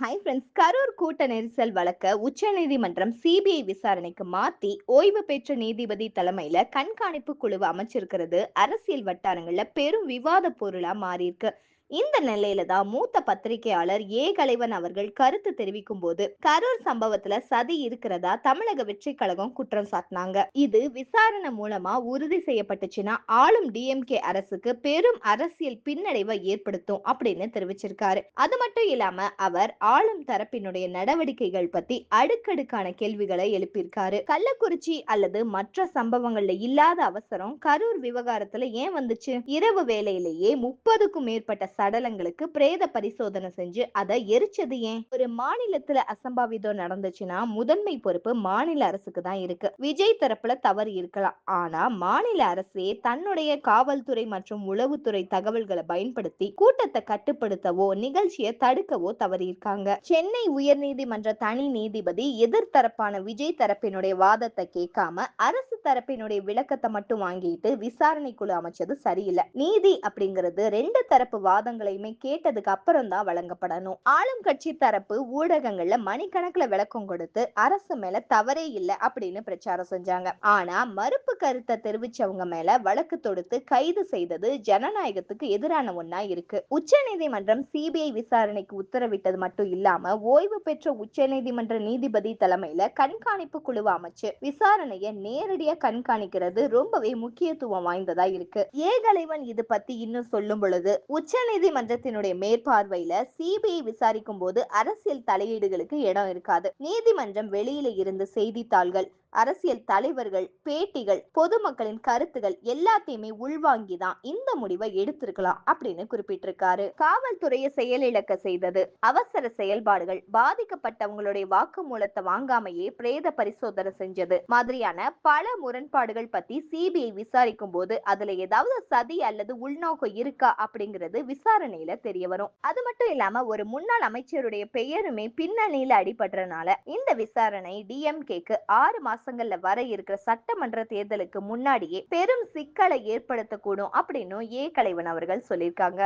Hi friends Karur கூட்ட நெரிசல் வழக்க உச்சநீதிமன்றம் சிபிஐ விசாரணைக்கு மாத்தி ஓய்வு பெற்ற நீதிபதி தலைமையில கண்காணிப்பு குழுவை அமைச்சிருக்கிறது. அரசியல் வட்டாரங்கள்ல பெரும் விவாத பொருளா மாறியிருக்கு. இந்த நிலையில தான் மூத்த பத்திரிகையாளர் ஏ. கலைவன் அவர்கள் கருத்து தெரிவிக்கும் போது கரூர் சம்பவத்துல சதி இருக்கிறதா தமிழக வெற்றி கழகம் குற்றம் சாட்டினாங்க. இது விசாரணை மூலமா உறுதி செய்யப்பட்டுச்சுன்னா ஆளும் டிஎம்கே அரசுக்கு பெரும் அரசியல் பின்னடைவை ஏற்படுத்தும் அப்படின்னு தெரிவிச்சிருக்காரு. அது மட்டும் இல்லாம அவர் ஆளும் தரப்பினுடைய நடவடிக்கைகள் பத்தி அடுக்கடுக்கான கேள்விகளை எழுப்பியிருக்காரு. கள்ளக்குறிச்சி அல்லது மற்ற சம்பவங்கள்ல இல்லாத அவசரம் கரூர் விவகாரத்துல ஏன் வந்துச்சு? இரவு வேலையிலேயே முப்பதுக்கும் மேற்பட்ட சடலங்களுக்கு பிரேத பரிசோதனை செஞ்சு அதை எரிச்சது ஏன்? ஒரு மாநிலத்துல அசம்பாவிதம் நடந்துச்சுன்னா முதன்மை பொறுப்பு மாநில அரசுக்கு தான் இருக்கு. விஜய் தரப்புல தவறு இருக்கலாம். ஆனா மாநில அரசே தன்னுடைய காவல்துறை மற்றும் உளவுத்துறை தகவல்களை பயன்படுத்தி கூட்டத்தை கட்டுப்படுத்தவோ நிகழ்ச்சியை தடுக்கவோ தவறியிருக்காங்க சென்னை உயர்நீதிமன்ற தனி நீதிபதி எதிர்த்தரப்பான விஜய் தரப்பினுடைய வாதத்தை கேட்காம அரசு தரப்பினுடைய விளக்கத்தை மட்டும் வாங்கிட்டு விசாரணை குழு அமைச்சது சரியில்லை. நீதி அப்படிங்கிறது ரெண்டு தரப்பு வாதங்களையுமே கேட்டதுக்கு அப்புறம் தான் வழங்கப்படணும். ஆளும் கட்சி தரப்பு ஊடகங்கள்ல மணிக்கணக்குல விளக்கம் கொடுத்து அரசு மேல தவறே இல்லை அப்படின்னு பிரச்சாரம் செஞ்சாங்க. ஆனா மறுப்பு கருத்தை தெரிவிச்சவங்க மேல வழக்கு தொடுத்து கைது செய்தது ஜனநாயகத்துக்கு எதிரான ஒன்னா இருக்கு. உச்சநீதிமன்றம் சிபிஐ விசாரணைக்கு உத்தரவிட்டது மட்டும் இல்லாம ஓய்வு பெற்ற உச்சநீதிமன்ற நீதிபதி தலைமையில கண்காணிப்பு குழு அமைச்சு விசாரணையை நேரடியா கண்காணிக்கிறது ரொம்பவே முக்கியத்துவம் வாய்ந்ததா இருக்கு. ஏகலைவன் இது பத்தி இன்னும் சொல்லும் பொழுது உச்சநீதி நீதிமன்றத்தினுடைய மேற்பார்வையில சிபிஐ விசாரிக்கும் போது அரசியல் தலையீடுகளுக்கு இடம் இருக்காது. நீதிமன்றம் வெளியில இருந்து செய்தித்தாள்கள் அரசியல் தலைவர்கள் பேட்டிகள் பொதுமக்களின் கருத்துகள் எல்லாத்தையுமே உள்வாங்கிதான் இந்த முடிவை எடுத்திருக்கலாம் அப்படின்னு குறிப்பிட்டிருக்காரு. காவல்துறையை செயலிழக்க செய்தது அவசர செயல்பாடுகள் பாதிக்கப்பட்டவங்களுடைய வாக்குமூலத்தை வாங்காமையே பிரேத பரிசோதனை செஞ்சது. மாதிரியான பல முரண்பாடுகள் பத்தி சிபிஐ விசாரிக்கும் போது அதுல ஏதாவது சதி அல்லது உள்நோக்கம் இருக்கா அப்படிங்கிறது விசாரணையில தெரிய வரும். அது மட்டும் இல்லாம ஒரு முன்னாள் அமைச்சருடைய பெயருமே பின்னணியில அடிபடுறனால இந்த விசாரணை டிஎம்கேக்கு ஆறு மாசங்கள்ல வர இருக்கிற சட்டமன்ற தேர்தலுக்கு முன்னாடியே பெரும் சிக்கலை ஏற்படுத்தக்கூடும் அப்படின்னு ஏ கலைவன் அவர்கள் சொல்லியிருக்காங்க.